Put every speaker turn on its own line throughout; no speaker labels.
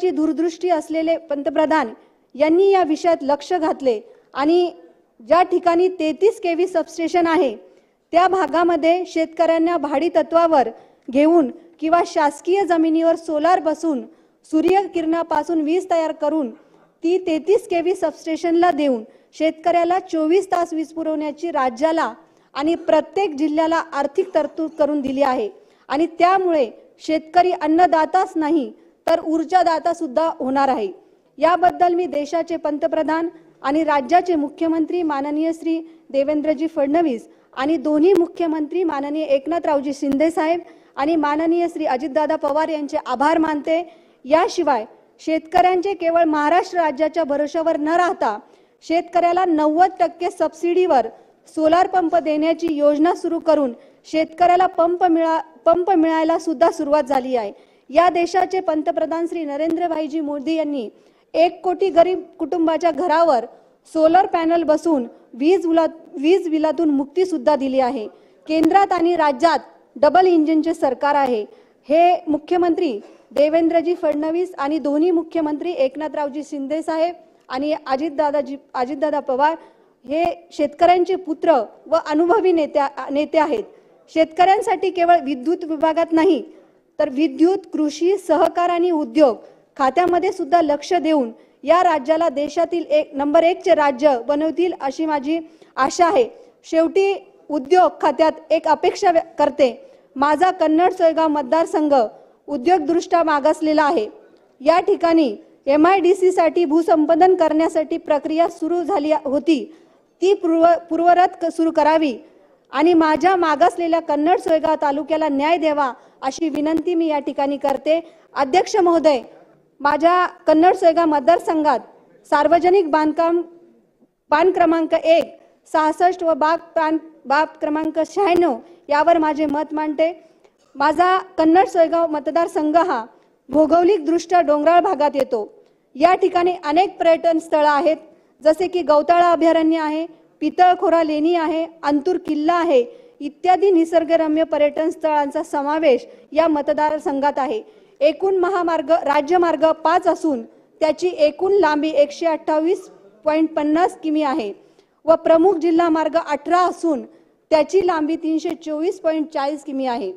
ची दूरदृष्टी असलेले पंतप्रधान यांनी या विषयात लक्ष घातले. आणि ज्या ठिकाणी तेहतीस केव्ही सबस्टेशन आहे त्या भागामध्ये शेतकऱ्यांना भाडी तत्वावर घेऊन किंवा शासकीय जमिनीवर सोलार बसून सूर्यकिरणापासून वीज तयार करून ती तेहतीस केव्ही सबस्टेशनला देऊन शेतकऱ्याला चोवीस तास वीज पुरवण्याची राज्याला आणि प्रत्येक जिल्ह्याला आर्थिक तरतूद करून दिली आहे. आणि त्यामुळे शेतकरी अन्नदाताच नाही तर ऊर्जादाता सुद्धा होणार आहे. याबद्दल मी देशाचे पंतप्रधान आणि राज्याचे मुख्यमंत्री माननीय श्री देवेंद्रजी फडणवीस आणि दोन्ही मुख्यमंत्री माननीय एकनाथरावजी शिंदे साहेब आणि माननीय श्री अजितदादा पवार यांचे आभार मानते. याशिवाय शेतकऱ्यांचे केवळ महाराष्ट्र राज्याच्या भरोशावर न राहता शेतकऱ्याला नव्वद टक्के सबसिडीवर सोलार पंप देण्याची योजना सुरू करून शेतकऱ्याला पंप मिळा पंप मिळायला सुद्धा सुरुवात झाली आहे. या देशाचे पंतप्रधान श्री नरेंद्रभाईजी मोदी यांनी एक कोटी गरीब कुटुंबाच्या घरावर सोलर पॅनल बसून वीज उला वीज बिलातून मुक्ती सुद्धा दिली आहे. केंद्रात आणि राज्यात डबल इंजिनचे सरकार आहे. हे मुख्यमंत्री देवेंद्रजी फडणवीस आणि दोन्ही मुख्यमंत्री एकनाथरावजी शिंदे साहेब आणि अजितदादाजी अजितदादा पवार हे शेतकऱ्यांचे पुत्र व अनुभवी नेत्या नेते आहेत. शेतकऱ्यांसाठी केवळ विद्युत विभागात नाही तर विद्युत कृषी सहकार आणि उद्योग खात्यामध्ये सुद्धा लक्ष देऊन या राज्याला देशातील एक नंबर एकचे राज्य बनवतील अशी माझी आशा आहे. शेवटी उद्योग खात्यात एक अपेक्षा व्य- करते. माझा कन्नड सोयगाव मतदारसंघ उद्योगदृष्ट्या मागासलेला आहे. या ठिकाणी एम आय डी सीसाठी भूसंपादन करण्यासाठी प्रक्रिया सुरू झाली होती. ती पूर्व पूर्वरत क- सुरू करावी. आणि माझ्या मागासलेल्या कन्नड सोयगाव तालुक्याला न्याय द्यावा अशी विनंती मी या ठिकाणी करते. अध्यक्ष महोदय माझ्या कन्नड सोयगाव मतदारसंघात सार्वजनिक बांधकाम पान क्रमांक एक सहासष्ट व बाग पान बाब क्रमांक शहाण्णव यावर माझे मत मांडते. माझा कन्नड सोयगाव मतदारसंघ हा भौगोलिकदृष्ट्या डोंगराळ भागात येतो. या ठिकाणी अनेक पर्यटन स्थळं आहेत जसे की गौताळा अभयारण्य आहे पितळखोरा लेणी आहे अंतूर किल्ला आहे. इत्यादी निसर्गरम्य पर्यटन स्थळांचा समावेश या मतदारसंघात आहे. एकूण महामार्ग राज्यमार्ग पाच असून त्याची एकूण लांबी एकशे अठ्ठावीस पॉईंट पन्नास किमी आहे व प्रमुख जिल्हा मार्ग अठरा असून त्याची लांबी तीनशे चोवीस पॉईंट चाळीस किमी आहे.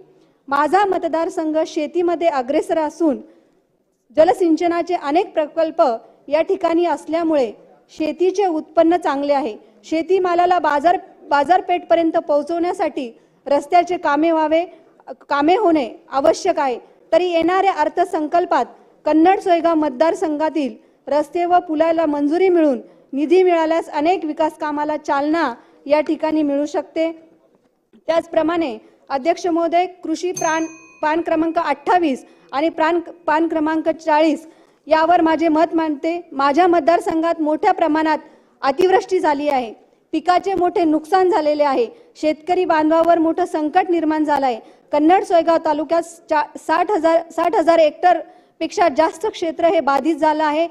माझा मतदारसंघ शेतीमध्ये अग्रेसर असून जलसिंचनाचे अनेक प्रकल्प या ठिकाणी असल्यामुळे शेतीचे उत्पन्न चांगले आहे. शेतीमालाला बाजार बाजारपेठपर्यंत पोहोचवण्यासाठी रस्त्याचे कामे व्हावे कामे होणे आवश्यक आहे. तरी येणाऱ्या अर्थसंकल्पात कन्नड सोयगाव मतदारसंघातील रस्ते व पुलाला मंजुरी मिळून निधी मिळाल्यास अनेक विकास कामाला चालना या ठिकाणी मिळू शकते. त्याचप्रमाणे अध्यक्ष महोदय कृषी प्राण पान क्रमांक अठ्ठावीस आणि प्राण पान क्रमांक चाळीस यावर माझे मत मांडते. माझ्या मतदारसंघात मोठ्या प्रमाणात अतिवृष्टी झाली आहे. पिकाचे मोठे नुकसान झालेले आहे. शेतकरी बांधवावर मोठं संकट निर्माण झालं आहे. कन्नड सोयगाव तालुक्यात साठ हजार साठ हजार हेक्टरपेक्षा जास्त क्षेत्र हे बाधित झालं आहे.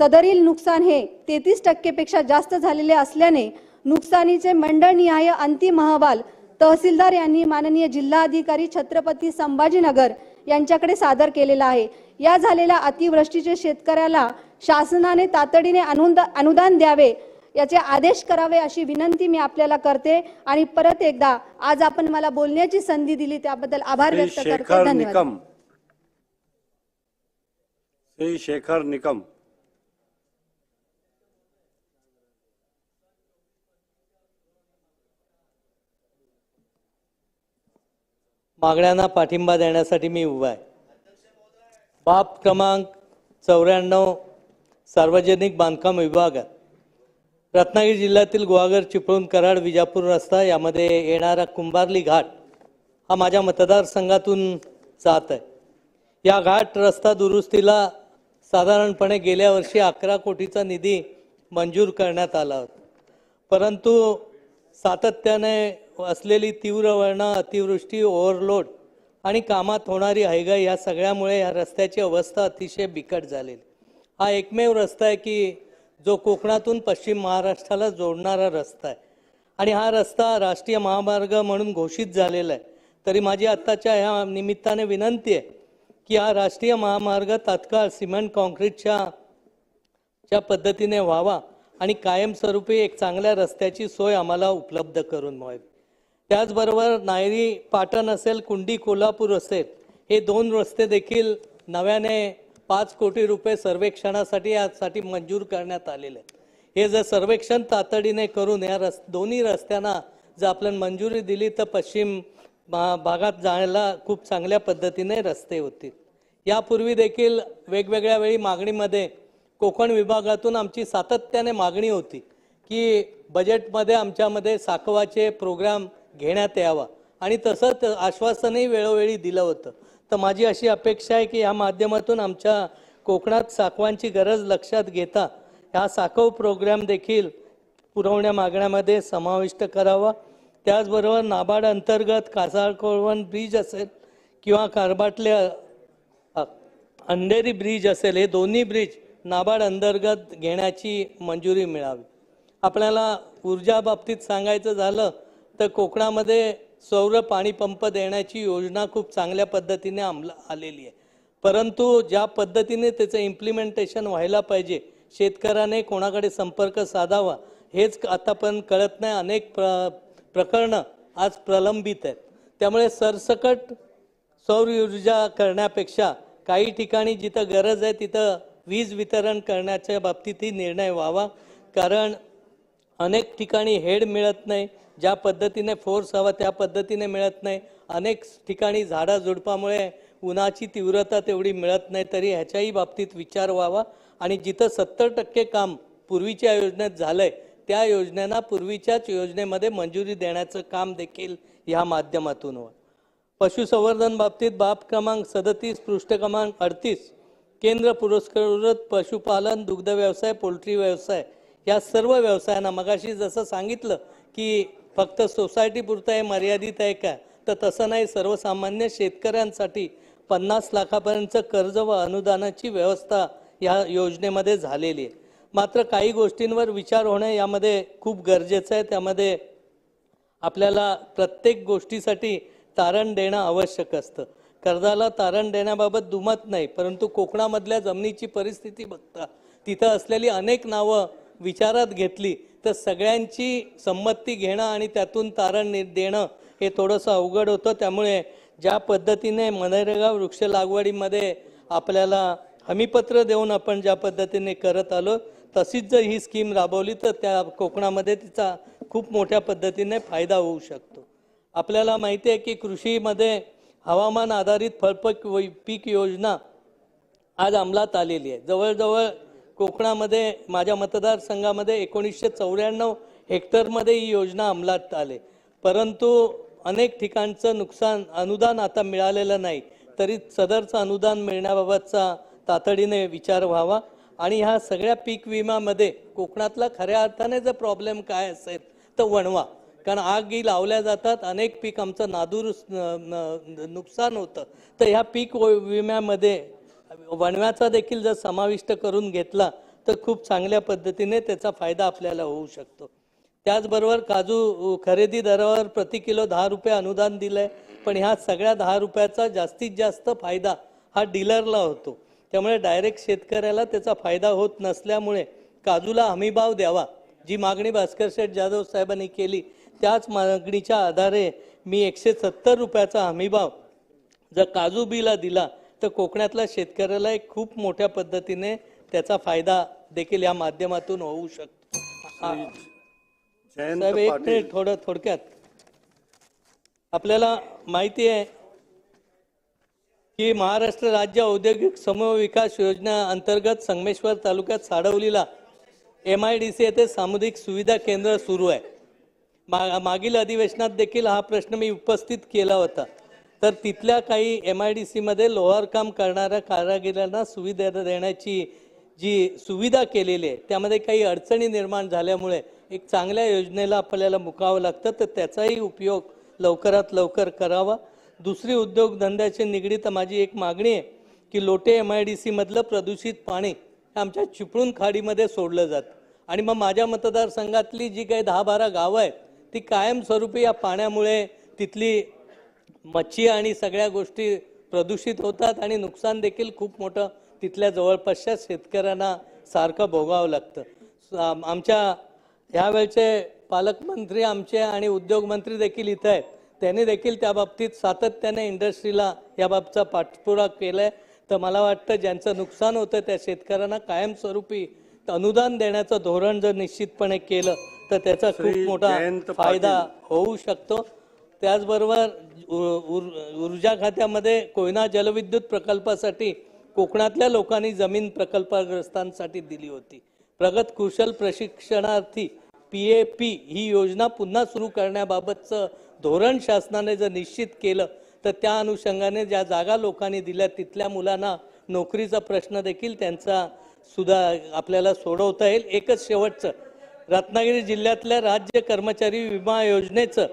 सदरील नुकसान हे तेहतीस टक्केपेक्षा जास्त झालेले असल्याने नुकसानीचे मंडळनिहाय अंतिम अहवाल तहसीलदार यांनी माननीय जिल्हाधिकारी छत्रपती संभाजीनगर यांच्याकडे सादर केलेला आहे. या झालेल्या अतिवृष्टीचे शेतकऱ्याला शासनाने तातडीने अनुदा अनुदान द्यावे. याचे आदेश करावे अशी विनंती मी आपल्याला करते. आणि परत एकदा आज आपण मला बोलण्याची संधी दिली त्याबद्दल आभार व्यक्त करते. धन्यवाद.
निकम. श्री शेखर निकम.
मागण्यांना पाठिंबा देण्यासाठी मी उभा आहे. बाब क्रमांक चौऱ्याण्णव सार्वजनिक बांधकाम विभागात. रत्नागिरी जिल्ह्यातील गुहागर चिपळूण कराड विजापूर रस्ता यामध्ये येणारा कुंभारली घाट हा माझ्या मतदारसंघातून जात आहे. या घाट रस्ता दुरुस्तीला साधारणपणे गेल्या वर्षी अकरा कोटीचा निधी मंजूर करण्यात आला होता. परंतु सातत्याने असलेली तीव्र वळणं अतिवृष्टी ओव्हरलोड आणि कामात होणारी हैगाई या सगळ्यामुळे या रस्त्याची अवस्था अतिशय बिकट झालेली. हा एकमेव रस्ता आहे की जो कोकणातून पश्चिम महाराष्ट्राला जोडणारा रस्ता आहे. आणि हा रस्ता राष्ट्रीय महामार्ग म्हणून घोषित झालेला आहे. तरी माझी आत्ताच्या ह्या निमित्ताने विनंती आहे की हा राष्ट्रीय महामार्ग तात्काळ सिमेंट काँक्रीटच्या च्या पद्धतीने व्हावा आणि कायमस्वरूपी एक चांगल्या रस्त्याची सोय आम्हाला उपलब्ध करून व्हावी. त्याचबरोबर नायरी पाटण असेल कुंडी कोल्हापूर असेल हे दोन रस्ते देखील नव्याने पाच कोटी रुपये सर्वेक्षणासाठी यासाठी मंजूर करण्यात आलेले आहेत. हे जर सर्वेक्षण तातडीने करून या रस् दोन्ही रस्त्यांना जर आपल्याला मंजुरी दिली तर पश्चिम भागात जायला खूप चांगल्या पद्धतीने रस्ते होतील. यापूर्वी देखील वेगवेगळ्या वेळी मागणीमध्ये कोकण विभागातून आमची सातत्याने मागणी होती की बजेटमध्ये आमच्यामध्ये साकवाचे प्रोग्राम घेण्यात यावा. आणि तसंच आश्वासनही वेळोवेळी दिलं होतं. तर माझी अशी अपेक्षा आहे की या माध्यमातून आमच्या कोकणात साखवांची गरज लक्षात घेता हा साखव प्रोग्राम देखील पुरवण्या मागण्यामध्ये समाविष्ट करावा. त्याचबरोबर नाबार्ड अंतर्गत कासारकोळवण ब्रिज असेल किंवा कारबाटले अंधेरी ब्रिज असेल हे दोन्ही ब्रिज नाबार्ड अंतर्गत घेण्याची मंजुरी मिळावी. आपल्याला ऊर्जा बाबतीत सांगायचं झालं तर कोकणामध्ये सौर पाणीपंप देण्याची योजना खूप चांगल्या पद्धतीने अंमला आलेली आहे. परंतु ज्या पद्धतीने त्याचं इम्प्लिमेंटेशन व्हायला पाहिजे शेतकऱ्याने कोणाकडे संपर्क साधावा हेच आतापर्यंत कळत नाही. अनेक प्र प्रकरणं आज प्रलंबित आहेत. त्यामुळे सरसकट सौर ऊर्जा करण्यापेक्षा काही ठिकाणी जिथं गरज आहे तिथं वीज वितरण करण्याच्या बाबतीतही निर्णय व्हावा. कारण अनेक ठिकाणी हेड मिळत नाही. ज्या पद्धतीने फोर्स हवा त्या पद्धतीने मिळत नाही. अनेक ठिकाणी झाडाझुडपामुळे उन्हाची तीव्रता तेवढी मिळत नाही तरी ह्याच्याही बाबतीत विचार व्हावा. आणि जिथं सत्तर टक्के काम पूर्वीच्या योजनेत झालंय त्या योजनेना पूर्वीच्याच योजनेमध्ये मंजुरी देण्याचं काम देखील ह्या माध्यमातून व्हा पशुसंवर्धन बाबतीत बाब क्रमांक सदतीस पृष्ठ क्रमांक अडतीस केंद्र पुरस्कृत पशुपालन दुग्ध व्यवसाय पोल्ट्री व्यवसाय या सर्व व्यवसायांना मगाशी जसं सांगितलं की फक्त सोसायटी पुरतं हे मर्यादित आहे का? तर तसं नाही. सर्वसामान्य शेतकऱ्यांसाठी पन्नास लाखापर्यंत कर्ज व अनुदानाची व्यवस्था या योजनेमध्ये झालेली आहे. मात्र काही गोष्टींवर विचार होणं यामध्ये खूप गरजेचं आहे. त्यामध्ये आपल्याला प्रत्येक गोष्टीसाठी तारण देणं आवश्यक असतं. कर्जाला तारण देण्याबाबत दुमत नाही परंतु कोकणामधल्या जमिनीची परिस्थिती बघता तिथं असलेली अनेक नावं विचारात घेतली तर सगळ्यांची संमती घेणं आणि त्यातून तारण नि- देणं हे थोडंसं अवघड होतं. त्यामुळे ज्या पद्धतीने मनरेगा वृक्ष लागवडीमध्ये आपल्याला हमीपत्र देऊन आपण ज्या पद्धतीने करत आलो तशीच जर ही स्कीम राबवली तर त्या कोकणामध्ये तिचा खूप मोठ्या पद्धतीने फायदा होऊ शकतो. आपल्याला माहिती आहे की कृषीमध्ये हवामान आधारित फळपक व- पीक योजना आज अंमलात आलेली आहे. जवळजवळ कोकणामध्ये माझ्या मतदारसंघामध्ये एकोणीसशे चौऱ्याण्णव हेक्टरमध्ये ही योजना अंमलात आले. परंतु अनेक ठिकाणचं नुकसान अनुदान आता मिळालेलं नाही. तरी सदरचं अनुदान मिळण्याबाबतचा तातडीने विचार व्हावा. आणि ह्या सगळ्या पीक विम्यामध्ये कोकणातला खऱ्या अर्थाने जर प्रॉब्लेम काय असेल तर वणवा. कारण आगी लावल्या जातात अनेक पीक आमचं नादूर न- नुकसान होतं. तर ह्या पीक व- विम्यामध्ये वणव्याचा देखील जर समाविष्ट करून घेतला तर खूप चांगल्या पद्धतीने त्याचा फायदा आपल्याला होऊ शकतो. त्याचबरोबर काजू खरेदी दरावर प्रति किलो दहा रुपये अनुदान दिलंय पण ह्या सगळ्या दहा रुपयाचा जास्तीत जास्त फायदा हा डीलरला होतो. त्यामुळे डायरेक्ट शेतकऱ्याला त्याचा फायदा होत नसल्यामुळे काजूला हमीभाव द्यावा जी मागणी भास्कर शेठ जाधव साहेबांनी केली त्याच मागणीच्या आधारे मी एकशे सत्तर रुपयाचा हमीभाव जर काजू बिला दिला तर कोकणातल्या शेतकऱ्याला एक खूप मोठ्या पद्धतीने त्याचा फायदा देखील या माध्यमातून होऊ शकतो. साहेब एक मिनिट थोडं थोडक्यात. आपल्याला माहिती आहे की महाराष्ट्र राज्य औद्योगिक समूह विकास योजना अंतर्गत संगमेश्वर तालुक्यात साडवलीला एम आय डी सी येथे सामुदायिक सुविधा केंद्र सुरू आहे. मा मागील अधिवेशनात देखील हा प्रश्न मी उपस्थित केला होता. तर तिथल्या काही एम आय डी सीमध्ये लोहार काम करणाऱ्या कारागिरांना सुविधा देण्याची जी सुविधा केलेली आहे त्यामध्ये काही अडचणी निर्माण झाल्यामुळे एक चांगल्या योजनेला आपल्याला मुकावं लागतं. तर त्याचाही उपयोग लवकरात लवकर करावा. दुसरी उद्योगधंद्याची निगडीत माझी एक मागणी आहे की लोटे एम आय डी सीमधलं प्रदूषित पाणी हे आमच्या चिपळूण खाडीमध्ये सोडलं जातं. आणि मग माझ्या मतदारसंघातली जी काही दहा बारा गावं आहेत ती कायमस्वरूपी या पाण्यामुळे तिथली मच्छी आणि सगळ्या गोष्टी प्रदूषित होतात आणि नुकसान देखील खूप मोठं तिथल्या जवळपासच्या शेतकऱ्यांना सारखं भोगावं लागतं. आमच्या ह्यावेळचे पालकमंत्री आमचे आणि उद्योगमंत्री देखील इथं आहेत. त्यांनी देखील त्या बाबतीत सातत्याने इंडस्ट्रीला याबाबतचा पाठपुरा केलाय. तर मला वाटतं ज्यांचं नुकसान होतं त्या शेतकऱ्यांना कायमस्वरूपी अनुदान द्यायचं धोरण जर निश्चितपणे केलं तर त्याचा खूप मोठा फायदा. होऊ शकतो. त्याचबरोबर ऊर्जा खात्यामध्ये कोयना जलविद्युत प्रकल्पासाठी कोकणातल्या लोकांनी जमीन प्रकल्पग्रस्तांसाठी दिली होती. प्रगत कुशल प्रशिक्षणार्थी पी ए पी ही योजना पुन्हा सुरू करण्याबाबतचं धोरण शासनाने जर निश्चित केलं तर त्या अनुषंगाने ज्या जागा लोकांनी दिल्या तिथल्या मुलांना नोकरीचा प्रश्न देखील त्यांचा सुद्धा आपल्याला सोडवता येईल. एकच शेवटचं रत्नागिरी जिल्ह्यातल्या राज्य कर्मचारी विमा योजनेचं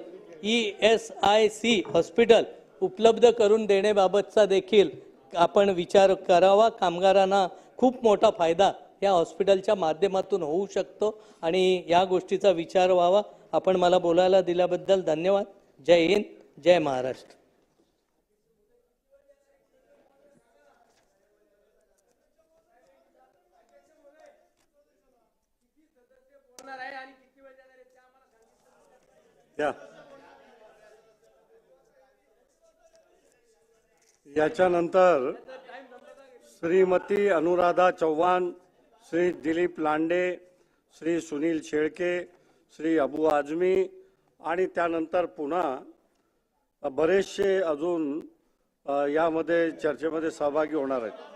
E S I C hospital उपलब्ध करून देण्याबाबतचा देखील आपण विचार करावा. कामगारांना खूप मोठा फायदा या हॉस्पिटलच्या माध्यमातून होऊ शकतो आणि या गोष्टीचा विचार व्हावा. आपण मला बोलायला दिल्याबद्दल धन्यवाद. जय हिंद जय महाराष्ट्र.
या. याच्यानंतर श्रीमती अनुराधा चव्हाण श्री दिलीप लांडे श्री सुनील शेळके श्री अबू आझमी आणि त्यानंतर पुन्हा बरेचसे अजून यामध्ये चर्चेमध्ये सहभागी होणार आहेत.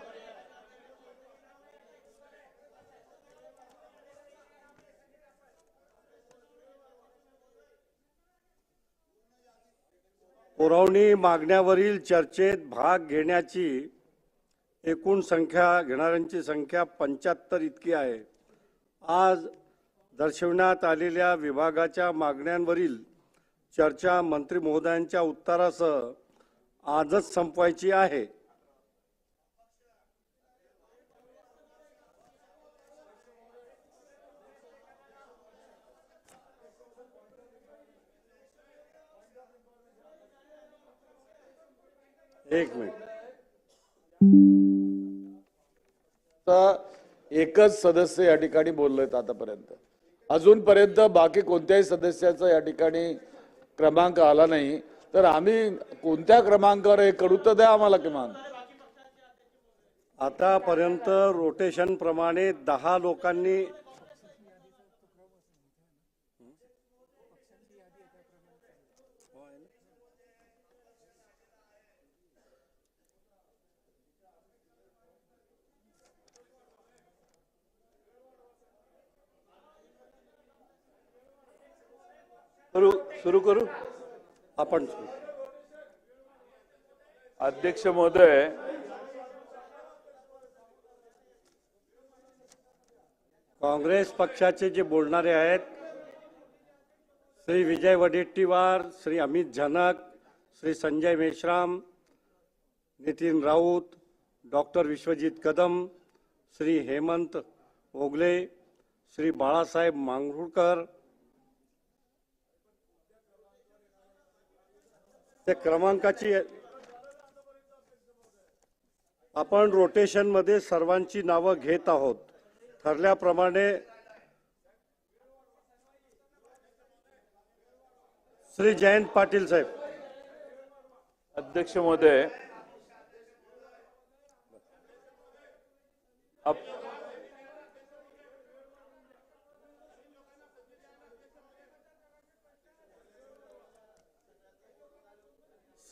पुरवणी मागण्यावरील चर्चेत भाग घेण्याची एकूण संख्या घेणाऱ्यांची संख्या पंच्याहत्तर इतकी आहे. आज दर्शविण्यात आलेल्या विभागाच्या मागण्यांवरील चर्चा मंत्री महोदयांच्या उत्तरासह आजच संपवायची आहे. एक मिनिट.
एकच सदस्य या ठिकाणी बोललेत आतापर्यंत. अजूनपर्यंत बाकी कोणत्याही सदस्याचा या ठिकाणी क्रमांक आला नाही. तर आम्ही कोणत्या क्रमांकावर हे करू तर द्या आम्हाला किमान.
आतापर्यंत रोटेशन प्रमाणे दहा लोकांनी सुरू सुरू करू? आपण
अध्यक्ष महोदय
काँग्रेस पक्षाचे जे बोलणारे आहेत श्री विजय वडेट्टीवार श्री अमित झनक श्री संजय मेश्राम नितीन राऊत डॉक्टर विश्वजित कदम श्री हेमंत ओगले श्री बाळासाहेब मांगरुळकर त्या क्रमांकाची आपण रोटेशनमध्ये सर्वांची नावं घेत आहोत. ठरल्याप्रमाणे श्री जयंत पाटील साहेब.
अध्यक्ष महोदय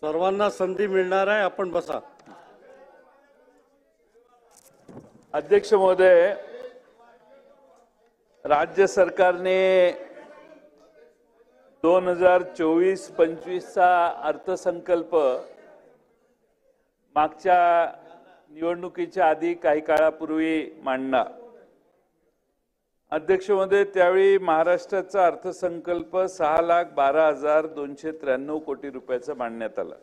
सर्वांना संधी मिळणार आहे आपण बसा.
अध्यक्ष महोदय राज्य सरकारने दोन हजार चोवीस पंचवीसचा अर्थसंकल्प मागच्या निवडणुकीच्या आधी काही काळापूर्वी मांडला. अध्यक्ष महोदय त्यावेळी महाराष्ट्राचा अर्थसंकल्प सहा लाख बारा हजार दोनशे त्र्याण्णव कोटी रुपयाचा मांडण्यात आला.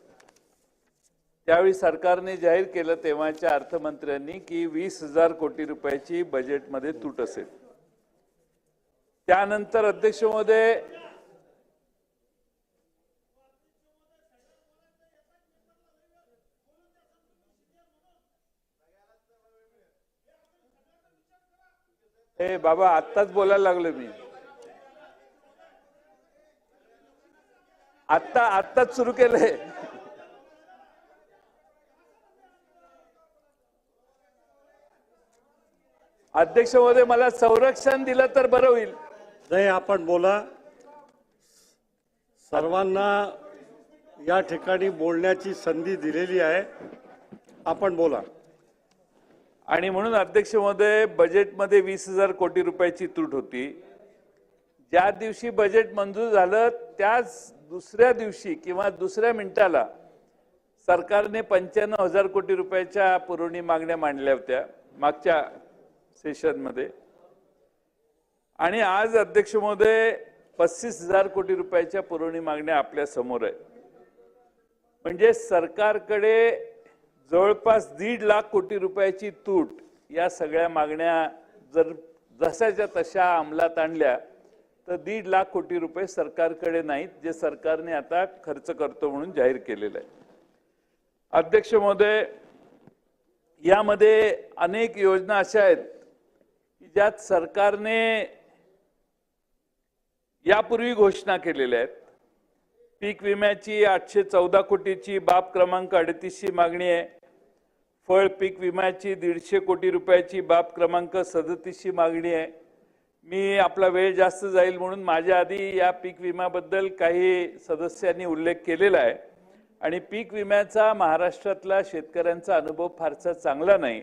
त्यावेळी सरकारने जाहीर केलं तेव्हाच्या अर्थमंत्र्यांनी की वीस हजार कोटी रुपयाची बजेटमध्ये तूट असेल. त्यानंतर अध्यक्ष महोदय हे बाबा आत्ताच बोलायला लागलो मी. आत्ता आत्ताच सुरू केलंय. अध्यक्ष महोदय मला संरक्षण दिलं तर बरं होईल.
नाही आपण बोला. सर्वांना या ठिकाणी बोलण्याची संधी दिलेली आहे. आपण बोला.
आणि म्हणून अध्यक्ष महोदय बजेटमध्ये वीस हजार कोटी रुपयाची तूट होती. ज्या दिवशी बजेट मंजूर झालं त्याच दुसऱ्या दिवशी किंवा दुसऱ्या मिनिटाला सरकारने पंच्याण्णव हजार कोटी रुपयाच्या पुरवणी मागण्या मांडल्या होत्या मागच्या सेशनमध्ये आणि आज अध्यक्ष महोदय पस्तीस हजार कोटी रुपयाच्या पुरवणी मागण्या आपल्यासमोर आहे म्हणजे सरकारकडे जवळपास दीड लाख कोटी रुपयाची तूट या सगळ्या मागण्या जर जशाच्या तशा अंमलात आणल्या तर दीड लाख कोटी रुपये सरकारकडे नाहीत जे सरकारने आता खर्च करतो म्हणून जाहीर केलेलं आहे. अध्यक्ष महोदय यामध्ये अनेक योजना अशा आहेत की ज्यात सरकारने यापूर्वी घोषणा केलेल्या आहेत. पीक विम्याची आठशे चौदा कोटीची बाब क्रमांक अडतीसची मागणी आहे. फळ पीक विम्याची दीडशे कोटी रुपयाची बाब क्रमांक सदतीसची मागणी आहे. मी आपला वेळ जास्त जाईल म्हणून माझ्या आधी या पीक विम्याबद्दल काही सदस्यांनी उल्लेख केलेला आहे. आणि पीक विम्याचा महाराष्ट्रातला शेतकऱ्यांचा अनुभव फारसा चांगला नाही.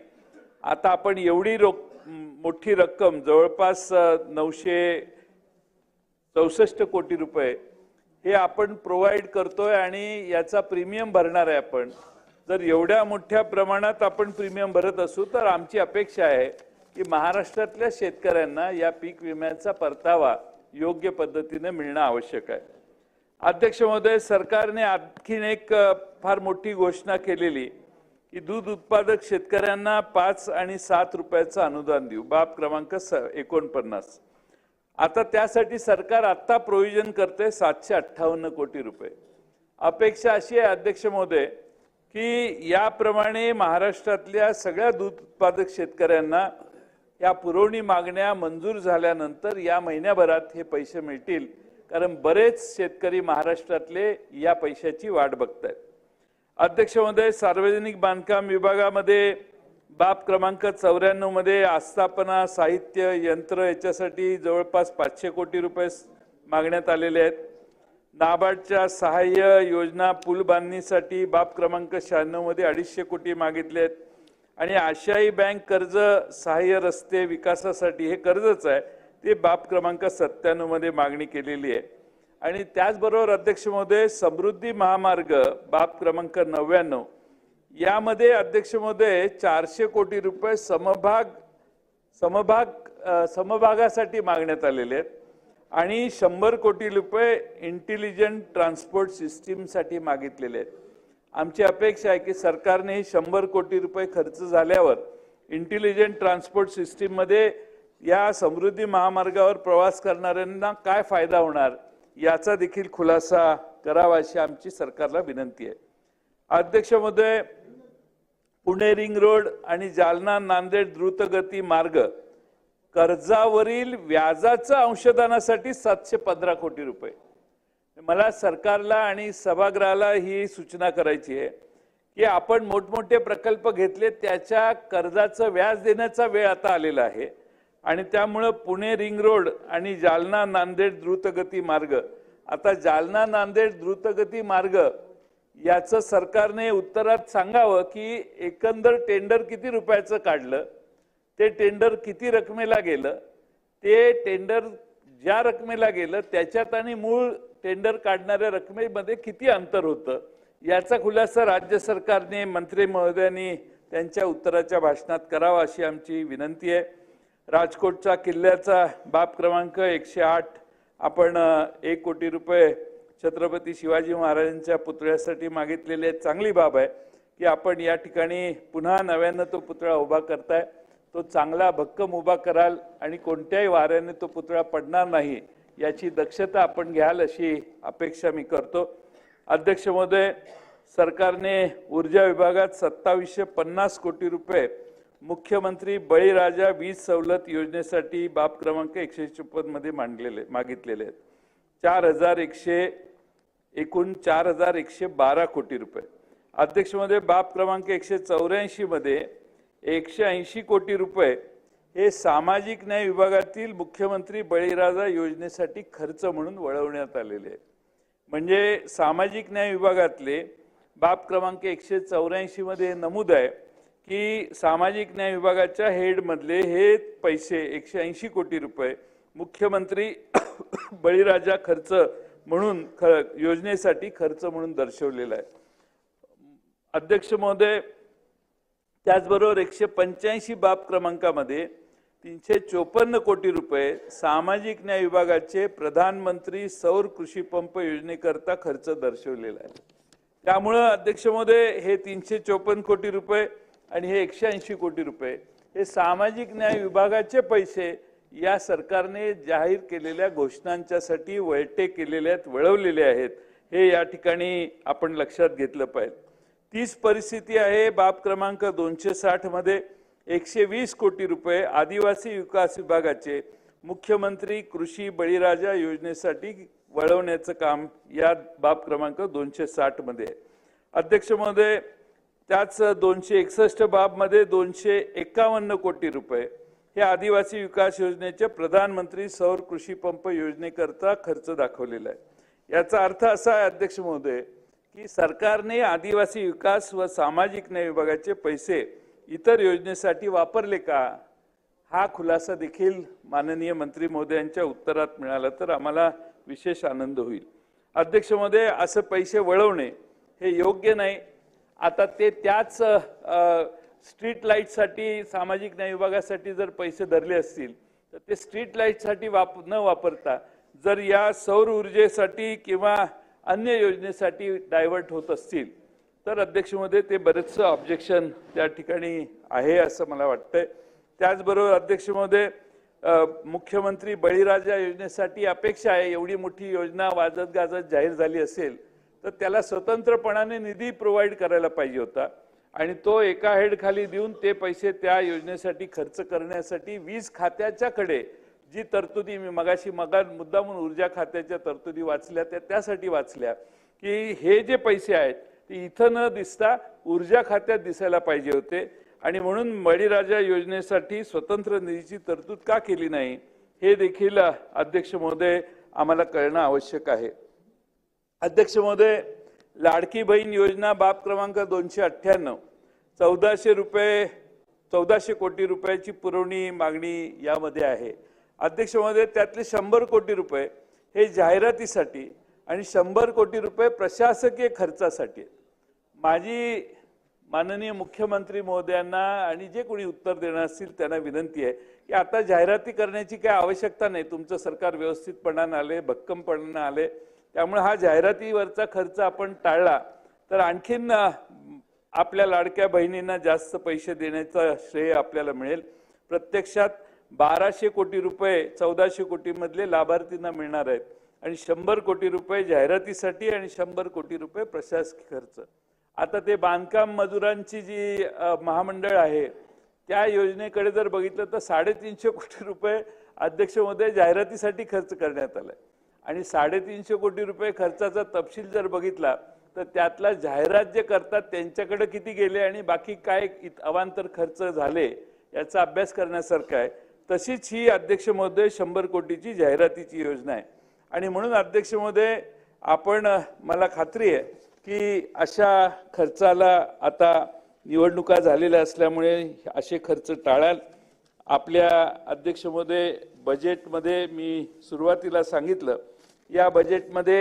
आता आपण एवढी रोक मोठी रक्कम जवळपास नऊशे चौसष्ट कोटी रुपये हे आपण प्रोव्हाइड करतोय आणि याचा प्रीमियम भरणार आहे आपण. जर एवढ्या मोठ्या प्रमाणात आपण प्रीमियम भरत असू तर आमची अपेक्षा आहे की महाराष्ट्रातल्या शेतकऱ्यांना या पीक विम्याचा परतावा योग्य पद्धतीने मिळणं आवश्यक आहे. अध्यक्ष महोदय सरकारने आणखीन एक फार मोठी घोषणा केलेली की दूध उत्पादक शेतकऱ्यांना पाच आणि सात रुपयाचं अनुदान देऊ. बाब क्रमांक स एकोणपन्नास. आता त्यासाठी सरकार आत्ता प्रोव्हिजन करते सातशे अठ्ठावन्न कोटी रुपये. अपेक्षा अशी आहे अध्यक्ष महोदय की याप्रमाणे महाराष्ट्रातल्या सगळ्या दूध उत्पादक शेतकऱ्यांना या पुरवणी मागण्या मंजूर झाल्यानंतर या महिन्याभरात हे पैसे मिळतील. कारण बरेच शेतकरी महाराष्ट्रातले या पैशाची वाट बघतायत. अध्यक्ष महोदय सार्वजनिक बांधकाम विभागामध्ये बाब क्रमांक चौऱ्याण्णवमध्ये आस्थापना साहित्य यंत्र याच्यासाठी जवळपास पाचशे कोटी रुपये मागण्यात आलेले आहेत. नाबार्डच्या सहाय्य योजना पूल बांधणीसाठी बाब क्रमांक शहाण्णवमध्ये अडीचशे कोटी मागितले आहेत. आणि आशियाई बँक कर्ज सहाय्य रस्ते विकासासाठी हे कर्जच आहे ते बाब क्रमांक सत्त्याण्णवमध्ये मागणी केलेली आहे. आणि त्याचबरोबर अध्यक्ष महोदय समृद्धी महामार्ग बाब क्रमांक नव्याण्णव. यामध्ये अध्यक्ष महोदय चारशे कोटी रुपये समभाग समभाग समभागासाठी मागण्यात आलेले आहेत. आणि शंभर कोटी रुपये इंटेलिजंट ट्रान्सपोर्ट सिस्टीमसाठी मागितलेले आहेत. आमची अपेक्षा आहे की सरकारने ही शंभर कोटी रुपये खर्च झाल्यावर इंटेलिजंट ट्रान्सपोर्ट सिस्टीममध्ये या समृद्धी महामार्गावर प्रवास करणाऱ्यांना काय फायदा होणार याचा देखील खुलासा करावा अशी आमची सरकारला विनंती आहे. अध्यक्षमध्ये पुणे रिंग रोड आणि जालना नांदेड द्रुतगती मार्ग कर्जावरील व्याजाचं अंशदानासाठी सातशे पंधरा कोटी रुपये. मला सरकारला आणि सभागृहाला ही सूचना करायची आहे की आपण मोठमोठे प्रकल्प घेतले त्याच्या कर्जाचं व्याज देण्याचा वेळ आता आलेला आहे. आणि त्यामुळं पुणे रिंग रोड आणि जालना नांदेड द्रुतगती मार्ग आता जालना नांदेड द्रुतगती मार्ग याचं सरकारने उत्तरात सांगावं की एकंदर टेंडर किती रुपयाचं काढलं ते टेंडर किती रकमेला गेलं ते टेंडर ज्या रकमेला गेलं त्याच्यात आणि मूळ टेंडर काढणाऱ्या रकमेमध्ये किती अंतर होतं? याचा खुलासा राज्य सरकारने मंत्री महोदयांनी त्यांच्या उत्तराच्या भाषणात करावा अशी आमची विनंती आहे. राजकोटचा किल्ल्याचा बाब क्रमांक एकशे आठ. आपण एक कोटी रुपये छत्रपती शिवाजी महाराजांच्या पुतळ्यासाठी मागितलेली चांगली बाब आहे की आपण या ठिकाणी पुन्हा नव्यानं तो पुतळा उभा करताय. तो चांगला भक्कम उभा कराल आणि कोणत्याही वाऱ्याने तो पुतळा पडणार नाही याची दक्षता आपण घ्याल अशी अपेक्षा मी करतो. अध्यक्ष महोदय सरकारने ऊर्जा विभागात सत्तावीसशे पन्नास कोटी रुपये मुख्यमंत्री बळीराजा वीज सवलत योजनेसाठी बाब क्रमांक एकशे चोपन्नमध्ये मांडलेले मागितलेले आहेत. चार हजार एकशे एकूण चार हजार एकशे बारा कोटी रुपये. अध्यक्षमध्ये बाब क्रमांक एकशे चौऱ्याऐंशीमध्ये एकशे ऐंशी कोटी रुपये हे सामाजिक न्याय विभागातील मुख्यमंत्री बळीराजा योजनेसाठी खर्च म्हणून वळवण्यात आलेले आहे म्हणजे सामाजिक न्याय विभागातले बाब क्रमांक एकशे चौऱ्याऐंशीमध्ये नमूद आहे की सामाजिक न्याय विभागाच्या हेडमधले हे पैसे एकशे ऐंशी कोटी रुपये मुख्यमंत्री बळीराजा खर्च म्हणून ख योजनेसाठी खर्च म्हणून दर्शवलेला आहे अध्यक्ष महोदय त्याचबरोबर एकशे पंच्याऐंशी बाब क्रमांकामध्ये तीनशे चोपन्न कोटी रुपये सामाजिक न्याय विभागाचे प्रधानमंत्री सौर कृषी पंप योजनेकरता खर्च दर्शवलेला आहे. त्यामुळं अध्यक्ष महोदय हे तीनशे चोपन्न कोटी रुपये आणि हे एकशे ऐंशी कोटी रुपये हे सामाजिक न्याय विभागाचे पैसे या सरकारने जाहीर केलेल्या घोषणांच्यासाठी वळटे केलेले आहेत वळवलेले आहेत. हे या ठिकाणी आपण लक्षात घेतलं पाहिजे. तीच परिस्थिती आहे बाब क्रमांक दोनशे साठमध्ये एकशे वीस कोटी रुपये आदिवासी विकास विभागाचे मुख्यमंत्री कृषी बळीराजा योजनेसाठी वळवण्याचं काम या बाब क्रमांक दोनशे साठमध्ये आहे. अध्यक्ष महोदय त्याच दोनशे एकसष्ट बाबमध्ये दोनशे एकावन्न कोटी रुपये हे आदिवासी विकास योजनेचे प्रधानमंत्री सौर कृषी पंप योजनेकरता खर्च दाखवलेला आहे याचा अर्थ असा आहे अध्यक्ष महोदय की सरकारने आदिवासी विकास व सामाजिक न्याय विभागाचे पैसे इतर योजनेसाठी वापरले का? हा खुलासा देखील माननीय मंत्री महोदयांच्या उत्तरात मिळाला तर आम्हाला विशेष आनंद होईल. अध्यक्ष महोदय असं पैसे वळवणे हे योग्य नाही. आता ते त्याच स्ट्रीट लाईटसाठी सामाजिक न्याय विभागासाठी जर पैसे धरले असतील तर ते स्ट्रीट लाईटसाठी वाप न वापरता जर या सौर ऊर्जेसाठी किंवा अन्य योजनेसाठी डायव्हर्ट होत असतील तर अध्यक्षमध्ये ते बरेचसं ऑब्जेक्शन त्या ठिकाणी आहे असं मला वाटतंय. त्याचबरोबर अध्यक्षमध्ये मुख्यमंत्री बळीराजा योजनेसाठी अपेक्षा आहे. एवढी मोठी योजना वाजत गाजत जाहीर झाली असेल तर त्याला स्वतंत्रपणाने निधी प्रोव्हाइड करायला पाहिजे होता. आणि तो एका हेडखाली देऊन ते पैसे त्या योजनेसाठी खर्च करण्यासाठी वीज खात्याच्याकडे जी तरतुदी मी मगाशी मगा मुद्दा म्हणून ऊर्जा खात्याच्या तरतुदी वाचल्या त्या त्यासाठी वाचल्या की हे जे पैसे आहेत ते इथं न दिसता ऊर्जा खात्यात दिसायला पाहिजे होते. आणि म्हणून बळीराजा योजनेसाठी स्वतंत्र निधीची तरतूद का केली नाही हे देखील अध्यक्ष महोदय आम्हाला कळणं आवश्यक आहे. अध्यक्ष महोदय लाडकी बहीण योजना बाब क्रमांक दोनशे अठ्ठ्याण्णव चौदाशे रुपये चौदाशे कोटी रुपयाची पुरवणी मागणी यामध्ये आहे. अध्यक्ष महोदय त्यातले शंभर कोटी रुपये हे जाहिरातीसाठी आणि शंभर कोटी रुपये प्रशासकीय खर्चासाठी माझी माननीय मुख्यमंत्री महोदयांना आणि जे कोणी उत्तर देणार असतील त्यांना विनंती आहे की आता जाहिराती करण्याची काही आवश्यकता नाही. तुमचं सरकार व्यवस्थितपणानं आले भक्कमपणानं आले. त्यामुळे हा जाहिरातीवरचा खर्च आपण टाळला तर आणखीन आपल्या लाडक्या बहिणींना जास्त पैसे देण्याचं श्रेय आपल्याला मिळेल. प्रत्यक्षात बाराशे कोटी रुपये चौदाशे कोटी मधले लाभार्थींना मिळणार आहेत. आणि शंभर कोटी रुपये जाहिरातीसाठी आणि शंभर कोटी रुपये प्रशासकीय खर्च. आता ते बांधकाम मजुरांची जी महामंडळ आहे त्या योजनेकडे जर बघितलं तर साडेतीनशे कोटी रुपये अध्यक्ष महोदय जाहिरातीसाठी खर्च करण्यात आलाय. आणि साडेतीनशे कोटी रुपये खर्चाचा तपशील जर बघितला तर त्यातला जाहिरात जे करतात त्यांच्याकडे किती गेले आणि बाकी काय इत- अवांतर खर्च झाले याचा अभ्यास करण्यासारखा आहे. तशीच ही अध्यक्ष महोदय शंभर कोटीची जाहिरातीची योजना आहे. आणि म्हणून अध्यक्ष महोदय आपण मला खात्री आहे की अशा खर्चाला आता निवडणुका झालेल्या असल्यामुळे असे खर्च टाळाल. आपल्या अध्यक्ष महोदय बजेटमध्ये मी सुरुवातीला सांगितलं या बजेटमध्ये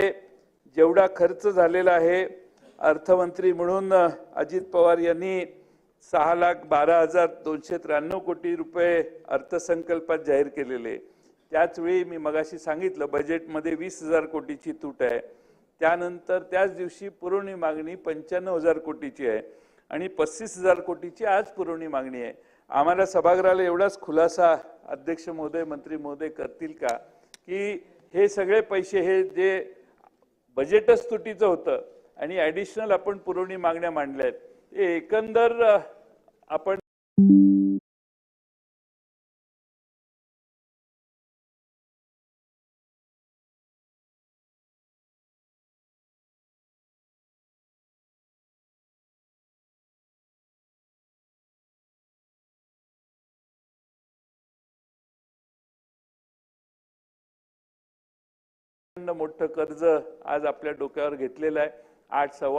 जेवढा खर्च झालेला आहे अर्थमंत्री म्हणून अजित पवार यांनी सहा लाख बारा हजार दोनशे त्र्याण्णव कोटी रुपये अर्थसंकल्पात जाहीर केलेले. त्याचवेळी मी मगाशी सांगितलं बजेटमध्ये वीस हजार कोटीची तूट आहे. त्यानंतर त्याच दिवशी पुरवणी मागणी पंच्याण्णव हजार कोटीची आहे आणि पस्तीस हजार कोटीची आज पुरवणी मागणी आहे. आम्हाला सभागृहाला एवढाच खुलासा अध्यक्ष महोदय मंत्री महोदय करतील का? की हे सगळे पैसे हे जे बजेटच तुटीचं होतं आणि ॲडिशनल आपण पुरवणी मागण्या मांडल्या आहेत एकंदर आपण मोठं कर्ज आज आपल्या डोक्यावर घेतलेलं आहे. आठ सव्वा